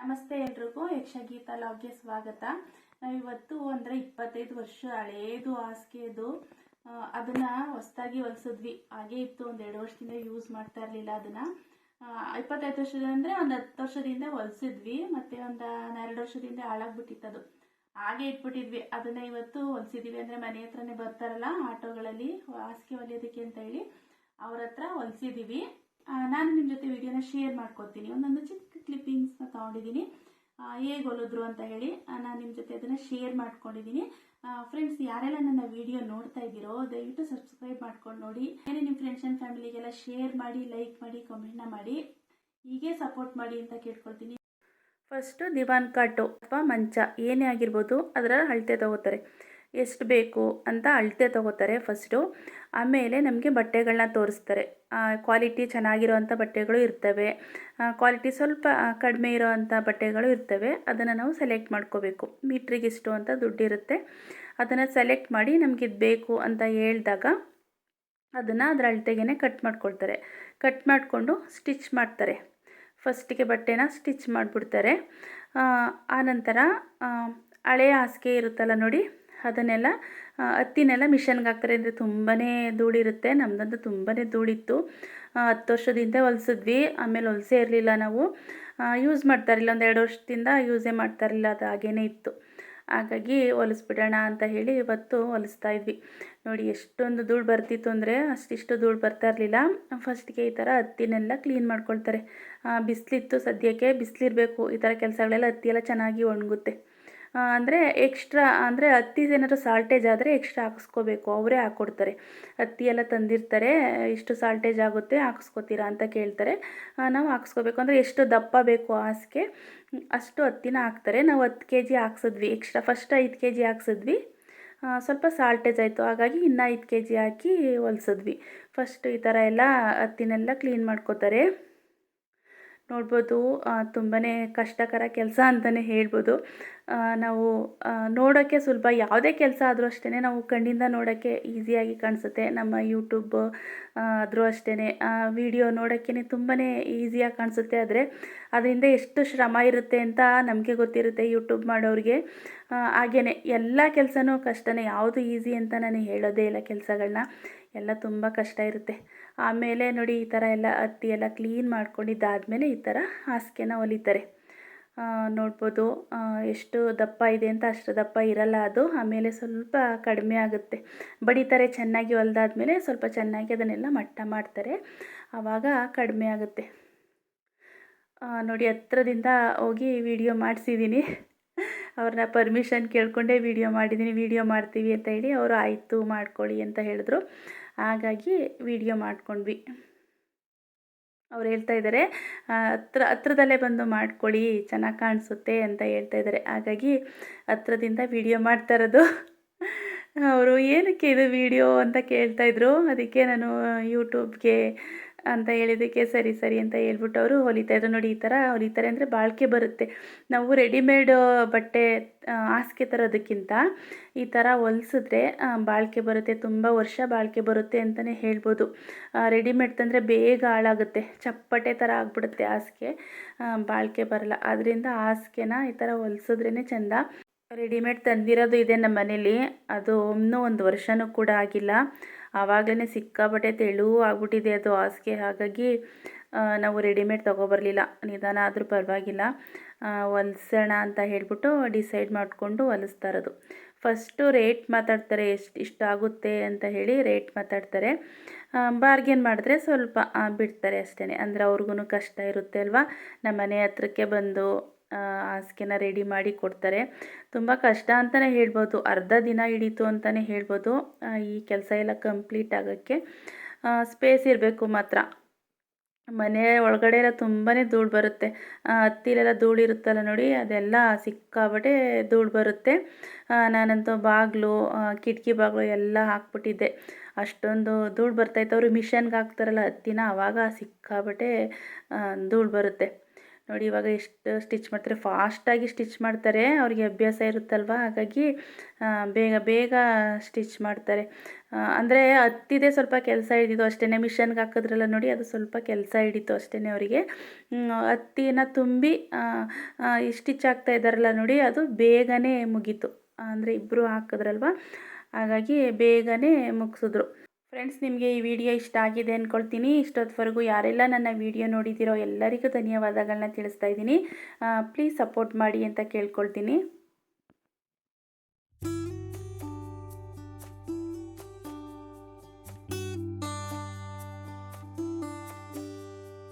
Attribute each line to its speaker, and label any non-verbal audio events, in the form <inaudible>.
Speaker 1: ನಮಸ್ತೆ ಎಲ್ರಿಗೂ ಯಕ್ಷಗೀತ ಲಾಗ್ಗೆ ಸ್ವಾಗತ. ನಾವಿವತ್ತು ಅಂದರೆ ಇಪ್ಪತ್ತೈದು ವರ್ಷ ಹಳೇದು ಹಾಸಿಗೆದು. ಅದನ್ನ ಹೊಸದಾಗಿ ಹೊಲಿಸಿದ್ವಿ. ಹಾಗೆ ಇತ್ತು, ಒಂದು ಎರಡು ವರ್ಷದಿಂದ ಯೂಸ್ ಮಾಡ್ತಾ ಇರಲಿಲ್ಲ ಅದನ್ನ. ಇಪ್ಪತ್ತೈದು ವರ್ಷದ ಅಂದರೆ ಒಂದು ಹತ್ತು ವರ್ಷದಿಂದ ಹೊಲಿಸಿದ್ವಿ, ಮತ್ತೆ ಒಂದು ಹನ್ನೆರಡು ವರ್ಷದಿಂದ ಹಾಳಾಗ್ಬಿಟ್ಟಿತ್ತು ಅದು. ಹಾಗೆ ಇಟ್ಬಿಟ್ಟಿದ್ವಿ. ಅದನ್ನ ಇವತ್ತು ಹೊಲಿಸಿದ್ವಿ ಅಂದರೆ ಮನೆ ಹತ್ರನೇ ಬರ್ತಾರಲ್ಲ, ಆಟೋಗಳಲ್ಲಿ, ಹಾಸಿಗೆ ಹೊಲಿಯೋದಕ್ಕೆ ಅಂತ ಹೇಳಿ. ಅವ್ರ ಹತ್ರ ಹೊಲಿಸಿದ್ದೀವಿ ನಾನು ನಿಮ್ಮ ಜೊತೆ ವಿಡಿಯೋನ ಶೇರ್ ಮಾಡ್ಕೊತೀನಿ ಒಂದೊಂದು ಚಿಕ್ಕ ಕ್ಲಿಪ್ಪಿಂಗ್ಸ್ನ ತೊಗೊಂಡಿದ್ದೀನಿ. ಹೇಗೆ ಹೊಲಿದ್ರು ಅಂತ ಹೇಳಿ ನಾನು ನಿಮ್ಮ ಜೊತೆ ಅದನ್ನು ಶೇರ್ ಮಾಡ್ಕೊಂಡಿದ್ದೀನಿ. ಫ್ರೆಂಡ್ಸ್ ಯಾರೆಲ್ಲ ನನ್ನ ವಿಡಿಯೋ ನೋಡ್ತಾ ಇದ್ದೀರೋ, ದಯವಿಟ್ಟು ಸಬ್ಸ್ಕ್ರೈಬ್ ಮಾಡ್ಕೊಂಡು ನೋಡಿ. ಏನೇ ನಿಮ್ಮ ಫ್ರೆಂಡ್ಸ್ ಆ್ಯಂಡ್ ಫ್ಯಾಮಿಲಿಗೆಲ್ಲ ಶೇರ್ ಮಾಡಿ ಲೈಕ್ ಮಾಡಿ ಕಮೆಂಟ್ನ ಮಾಡಿ. ಹೀಗೆ ಸಪೋರ್ಟ್ ಮಾಡಿ ಅಂತ ಕೇಳ್ಕೊಳ್ತೀನಿ. ಫಸ್ಟು ದಿವಾನ್ ಕಾಟು ಅಥವಾ ಮಂಚ. ಏನೇ ಆಗಿರ್ಬೋದು ಅದರ ಅಳತೆ ತಗೋತಾರೆ. ಎಷ್ಟು ಬೇಕು ಅಂತ ಅಳತೆ ತಗೋತಾರೆ ಫಸ್ಟು. ಆಮೇಲೆ ನಮಗೆ ಬಟ್ಟೆಗಳನ್ನ ತೋರಿಸ್ತಾರೆ. ಕ್ವಾಲಿಟಿ ಚೆನ್ನಾಗಿರೋವಂಥ ಬಟ್ಟೆಗಳು ಇರ್ತವೆ. ಕ್ವಾಲಿಟಿ ಸ್ವಲ್ಪ ಕಡಿಮೆ ಇರೋವಂಥ ಬಟ್ಟೆಗಳು ಇರ್ತವೆ. ಅದನ್ನು ನಾವು ಸೆಲೆಕ್ಟ್ ಮಾಡ್ಕೋಬೇಕು. ಮೀಟ್ರಿಗೆ ಇಷ್ಟು ಅಂತ ದುಡ್ಡಿರುತ್ತೆ. ಅದನ್ನು ಸೆಲೆಕ್ಟ್ ಮಾಡಿ ನಮಗೆ ಇದು ಬೇಕು ಅಂತ ಹೇಳಿದಾಗ ಅದನ್ನು ಅದರ ಅಳತೆಗೆ ಕಟ್ ಮಾಡ್ಕೊಳ್ತಾರೆ. ಕಟ್ ಮಾಡಿಕೊಂಡು ಸ್ಟಿಚ್ ಮಾಡ್ತಾರೆ. ಫಸ್ಟಿಗೆ ಬಟ್ಟೆನ ಸ್ಟಿಚ್ ಮಾಡಿಬಿಡ್ತಾರೆ. ಆನಂತರ ಹಳೆಯ ಹಾಸಿಗೆ ಇರುತ್ತಲ್ಲ ನೋಡಿ ಅದನ್ನೆಲ್ಲ ಹತ್ತಿನೆಲ್ಲ ಮಿಷನ್ಗೆ ಹಾಕ್ತಾರೆ. ಅಂದರೆ ತುಂಬಾ ಧೂಳಿರುತ್ತೆ. ನಮ್ಮದಂತೂ ತುಂಬಾ ಧೂಳಿತ್ತು. ಹತ್ತು ವರ್ಷದಿಂದ ಹೊಲಿಸಿದ್ವಿ. ಆಮೇಲೆ ಹೊಲಸೇ ಇರಲಿಲ್ಲ ನಾವು. ಯೂಸ್ ಮಾಡ್ತಾ ಇರಲಿಲ್ಲ. ಒಂದು ಎರಡು ವರ್ಷದಿಂದ ಯೂಸೇ ಮಾಡ್ತಾ ಇರಲಿಲ್ಲ. ಅದು ಹಾಗೇ ಇತ್ತು. ಹಾಗಾಗಿ ಹೊಲಿಸ್ಬಿಡೋಣ ಅಂತ ಹೇಳಿ ಇವತ್ತು ಹೊಲಿಸ್ತಾ ಇದ್ವಿ. ನೋಡಿ, ಎಷ್ಟೊಂದು ಧೂಳು ಬರ್ತಿತ್ತು ಅಂದರೆ ಅಷ್ಟಿಷ್ಟು ಧೂಳು ಬರ್ತಾ ಇರಲಿಲ್ಲ. ಫಸ್ಟ್ಗೆ ಈ ಥರ ಹತ್ತಿನೆಲ್ಲ ಕ್ಲೀನ್ ಮಾಡ್ಕೊಳ್ತಾರೆ. ಬಿಸಿಲಿತ್ತು ಸದ್ಯಕ್ಕೆ. ಬಿಸಿಲಿರಬೇಕು. ಈ ಥರ ಕೆಲಸಗಳೆಲ್ಲ ಹತ್ತಿ ಎಲ್ಲ ಚೆನ್ನಾಗಿ ಒಣಗುತ್ತೆ. ಅಂದರೆ ಎಕ್ಸ್ಟ್ರಾ ಅಂದರೆ ಹತ್ತಿ ಏನಾದ್ರು ಸಾಲ್ಟೇಜ್ ಆದರೆ ಎಕ್ಸ್ಟ್ರಾ ಹಾಕಿಸ್ಕೋಬೇಕು. ಅವರೇ ಹಾಕ್ಕೊಡ್ತಾರೆ ಹತ್ತಿ ಎಲ್ಲ ತಂದಿರ್ತಾರೆ, ಇಷ್ಟು ಸಾಲ್ಟೇಜ್ ಆಗುತ್ತೆ, ಹಾಕಿಸ್ಕೋತೀರಾ ಅಂತ ಕೇಳ್ತಾರೆ. ನಾವು ಹಾಕ್ಸ್ಕೋಬೇಕು. ಅಂದರೆ ಎಷ್ಟು ದಪ್ಪ ಬೇಕು ಹಾಸಿಗೆ, ಅಷ್ಟು ಹತ್ತಿನ ಹಾಕ್ತಾರೆ. ನಾವು ಹತ್ತು ಕೆ ಜಿ ಹಾಕ್ಸಿದ್ವಿ. ಎಕ್ಸ್ಟ್ರಾ ಫಸ್ಟ್ ಐದು ಕೆ ಜಿ ಹಾಕ್ಸಿದ್ವಿ ಸ್ವಲ್ಪ ಸಾಲ್ಟೇಜ್ ಆಯಿತು. ಹಾಗಾಗಿ ಇನ್ನೂ ಐದು ಕೆ ಜಿ ಹಾಕಿ ಹೊಲ್ಸಿದ್ವಿ. ಫಸ್ಟ್ ಈ ಥರ ಎಲ್ಲ ಹತ್ತಿನೆಲ್ಲ ಕ್ಲೀನ್ ಮಾಡ್ಕೋತಾರೆ. ನೋಡ್ಬೋದು ತುಂಬಾ ಕಷ್ಟಕರ ಕೆಲಸ ಅಂತಲೇ ಹೇಳ್ಬೋದು. ನಾವು ನೋಡೋಕ್ಕೆ ಸುಲಭ, ಯಾವುದೇ ಕೆಲಸ ಆದರೂ ಅಷ್ಟೇ ನಾವು ಕಣ್ಣಿಂದ ನೋಡೋಕ್ಕೆ ಈಸಿಯಾಗಿ ಕಾಣಿಸುತ್ತೆ. ನಮ್ಮ ಯೂಟ್ಯೂಬ್ ಆದರೂ ಅಷ್ಟೇ ವಿಡಿಯೋ ನೋಡೋಕ್ಕೆ ತುಂಬಾ ಈಸಿಯಾಗಿ ಕಾಣಿಸುತ್ತೆ. ಆದರೆ, ಅದರಿಂದ ಎಷ್ಟು ಶ್ರಮ ಇರುತ್ತೆ ಅಂತ ನಮಗೆ ಗೊತ್ತಿರುತ್ತೆ ಯೂಟ್ಯೂಬ್ ಮಾಡೋರಿಗೆ. ಹಾಗೆಯೇ ಎಲ್ಲ ಕೆಲಸನೂ ಕಷ್ಟನೇ, ಯಾವುದು ಈಸಿ ಅಂತ ನಾನು ಹೇಳೋದೇ ಇಲ್ಲ ಕೆಲಸಗಳನ್ನ ಎಲ್ಲ ತುಂಬ ಕಷ್ಟ ಇರುತ್ತೆ. ಆಮೇಲೆ ನೋಡಿ ಈ ಥರ ಎಲ್ಲ ಹತ್ತಿ ಎಲ್ಲ ಕ್ಲೀನ್ ಮಾಡ್ಕೊಂಡಿದ್ದಾದಮೇಲೆ ಈ ಥರ ಹಾಸಿಗೆನ ಹೊಲಿತಾರೆ ನೋಡ್ಬೋದು ಎಷ್ಟು ದಪ್ಪ ಇದೆ ಅಂತ ಅಷ್ಟು ದಪ್ಪ ಇರಲ್ಲ ಅದು. ಆಮೇಲೆ ಸ್ವಲ್ಪ ಕಡಿಮೆ ಆಗುತ್ತೆ. ಬಡಿತಾರೆ, ಚೆನ್ನಾಗಿ ಹೊಲ್ದಾದ್ಮೇಲೆ ಸ್ವಲ್ಪ ಚೆನ್ನಾಗಿ ಅದನ್ನೆಲ್ಲ ಮಟ್ಟ ಮಾಡ್ತಾರೆ. ಆವಾಗ ಕಡಿಮೆ ಆಗುತ್ತೆ. ನೋಡಿ, ಹತ್ರದಿಂದ ಹೋಗಿ ವಿಡಿಯೋ ಮಾಡಿಸಿದ್ದೀನಿ. ಅವ್ರನ್ನ ಪರ್ಮಿಷನ್ ಕೇಳಿಕೊಂಡೇ ವಿಡಿಯೋ ಮಾಡಿದ್ದೀನಿ. ವಿಡಿಯೋ ಮಾಡ್ತೀವಿ ಅಂತ ಹೇಳಿ ಅವರು ಆಯಿತು ಮಾಡ್ಕೊಳ್ಳಿ ಅಂತ ಹೇಳಿದ್ರು. ಹಾಗಾಗಿ ವಿಡಿಯೋ ಮಾಡ್ಕೊಂಡ್ವಿ. ಅವ್ರು ಹೇಳ್ತಾ ಇದ್ದಾರೆ ಹತ್ರ, ಹತ್ರದಲ್ಲೇ ಬಂದು ಮಾಡ್ಕೊಳ್ಳಿ, ಚೆನ್ನಾಗಿ ಕಾಣಿಸುತ್ತೆ ಅಂತ ಹೇಳ್ತಾ ಇದ್ದಾರೆ ಹಾಗಾಗಿ ಹತ್ರದಿಂದ ವಿಡಿಯೋ ಮಾಡ್ತಾ ಇರೋದು. <laughs> ಅವರು ಏನಕ್ಕೆ ಇದು ವಿಡಿಯೋ ಅಂತ ಕೇಳ್ತಾಯಿದ್ರು ಅದಕ್ಕೆ ನಾನು ಯೂಟ್ಯೂಬ್ಗೆ ಅಂತ ಹೇಳಿದ್ದಕ್ಕೆ ಸರಿ ಸರಿ ಅಂತ ಹೇಳ್ಬಿಟ್ಟು ಅವರು ಹೊಲಿತಾ ಇದ್ರು. ನೋಡಿ, ಈ ಥರ ಹೊಲಿತಾರೆ ಅಂದರೆ ಬಾಳಿಕೆ ಬರುತ್ತೆ. ನಾವು ರೆಡಿಮೇಡ್ ಬಟ್ಟೆ ಹಾಸಿಗೆ ತರೋದಕ್ಕಿಂತ ಈ ಥರ ಹೊಲಿಸಿದ್ರೆ ಬಾಳಿಕೆ ಬರುತ್ತೆ, ತುಂಬ ವರ್ಷ ಬಾಳಿಕೆ ಬರುತ್ತೆ ಅಂತಲೇ ಹೇಳ್ಬೋದು. ರೆಡಿಮೇಡ್ ತಂದರೆ ಬೇಗ ಹಾಳಾಗುತ್ತೆ. ಚಪ್ಪಟೆ ಥರ ಆಗಿಬಿಡುತ್ತೆ ಹಾಸಿಗೆ. ಬಾಳಿಕೆ ಬರಲ್ಲ. ಅದರಿಂದ ಹಾಸಿಗೆನ ಈ ಥರ ಹೊಲಿಸಿದ್ರೇ ಚೆಂದ. ರೆಡಿಮೇಡ್ ತಂದಿರೋದು ಇದೆ ನಮ್ಮ ಮನೇಲಿ. ಅದು ಇನ್ನೂ ಒಂದು ವರ್ಷನೂ ಕೂಡ ಆಗಿಲ್ಲ. ಆವಾಗಲೇ ಸಿಕ್ಕಾಪಟ್ಟೆ ತೆಳು ಆಗ್ಬಿಟ್ಟಿದೆ ಅದು ಹಾಸಿಗೆ. ಹಾಗಾಗಿ ನಾವು ರೆಡಿಮೇಡ್ ತೊಗೊಬರ್ಲಿಲ್ಲ. ನಿಧಾನ ಆದರೂ ಪರವಾಗಿಲ್ಲ. ಹೊಲ್ಸೋಣ ಅಂತ ಹೇಳಿಬಿಟ್ಟು ಡಿಸೈಡ್ ಮಾಡಿಕೊಂಡು ಹೊಲಿಸ್ತಾರದು ಫಸ್ಟು ರೇಟ್ ಮಾತಾಡ್ತಾರೆ, ಎಷ್ಟು ಇಷ್ಟು ಆಗುತ್ತೆ ಅಂತ ಹೇಳಿ ರೇಟ್ ಮಾತಾಡ್ತಾರೆ. ಬಾರ್ಗೇನ್ ಮಾಡಿದ್ರೆ ಸ್ವಲ್ಪ ಬಿಡ್ತಾರೆ ಅಷ್ಟೇ ಅಂದರೆ ಅವ್ರಿಗೂ ಕಷ್ಟ ಇರುತ್ತೆ ಅಲ್ವಾ? ನಮ್ಮ ಮನೆ ಹತ್ರಕ್ಕೆ ಬಂದು ಹಾಸಿಗೆನ ರೆಡಿ ಮಾಡಿ ಕೊಡ್ತಾರೆ. ತುಂಬ ಕಷ್ಟ ಅಂತಲೇ ಹೇಳ್ಬೋದು. ಅರ್ಧ ದಿನ ಹಿಡೀತು ಅಂತಲೇ ಹೇಳ್ಬೋದು. ಈ ಕೆಲಸ ಎಲ್ಲ ಕಂಪ್ಲೀಟ್ ಆಗೋಕ್ಕೆ ಸ್ಪೇಸ್ ಇರಬೇಕು ಮಾತ್ರ. ಮನೆ ಒಳಗಡೆ ಎಲ್ಲ ತುಂಬಾ ಧೂಳು ಬರುತ್ತೆ. ಹತ್ತಿಲೆಲ್ಲ ಧೂಳು ಇರುತ್ತಲ್ಲ ನೋಡಿ, ಅದೆಲ್ಲ ಸಿಕ್ಕಾಬಟ್ಟೆ ಧೂಳು ಬರುತ್ತೆ. ನಾನಂತೂ ಬಾಗಿಲು ಕಿಟಕಿ ಬಾಗಿಲು ಎಲ್ಲ ಹಾಕ್ಬಿಟ್ಟಿದ್ದೆ. ಅಷ್ಟೊಂದು ಧೂಳು ಬರ್ತಾಯಿತ್ತು ಅವರು ಮಿಷನ್ಗೆ ಹಾಕ್ತಾರಲ್ಲ, ಹತ್ತಿನ ಆವಾಗ ಸಿಕ್ಕಾಬಟ್ಟೆ ಧೂಳು ಬರುತ್ತೆ. ನೋಡಿ ಇವಾಗ ಎಷ್ಟು ಸ್ಟಿಚ್ ಮಾಡ್ತಾರೆ. ಫಾಸ್ಟಾಗಿ ಸ್ಟಿಚ್ ಮಾಡ್ತಾರೆ. ಅವ್ರಿಗೆ ಅಭ್ಯಾಸ ಇರುತ್ತಲ್ವ? ಹಾಗಾಗಿ ಬೇಗ ಬೇಗ ಸ್ಟಿಚ್ ಮಾಡ್ತಾರೆ. ಅಂದರೆ ಹತ್ತಿದೆ ಸ್ವಲ್ಪ ಕೆಲಸ ಹಿಡಿದು ಅಷ್ಟೇ ಮಿಷನ್ಗೆ ಹಾಕಿದ್ರಲ್ಲ ನೋಡಿ, ಅದು ಸ್ವಲ್ಪ ಕೆಲಸ ಹಿಡಿತು ಅಷ್ಟೇ ಅವರಿಗೆ. ಹತ್ತಿನ ತುಂಬಿ ಸ್ಟಿಚ್ ಆಗ್ತಾ ಇದ್ದಾರಲ್ಲ ನೋಡಿ, ಅದು ಬೇಗನೆ ಮುಗೀತು. ಅಂದರೆ ಇಬ್ಬರು ಹಾಕಿದ್ರಲ್ವ? ಹಾಗಾಗಿ ಬೇಗನೆ ಮುಗಿಸಿದ್ರು. ಫ್ರೆಂಡ್ಸ್ ನಿಮಗೆ ಈ ವಿಡಿಯೋ ಇಷ್ಟ ಆಗಿದೆ ಅಂದ್ಕೊಳ್ತೀನಿ ಇಷ್ಟೊತ್ತವರೆಗೂ ಯಾರೆಲ್ಲ ನನ್ನ ವಿಡಿಯೋ ನೋಡಿದ್ದೀರೋ ಎಲ್ಲರಿಗೂ ಧನ್ಯವಾದಗಳನ್ನ ತಿಳಿಸ್ತಾ ಇದ್ದೀನಿ. ಪ್ಲೀಸ್ ಸಪೋರ್ಟ್ ಮಾಡಿ ಅಂತ ಕೇಳ್ಕೊಳ್ತೀನಿ.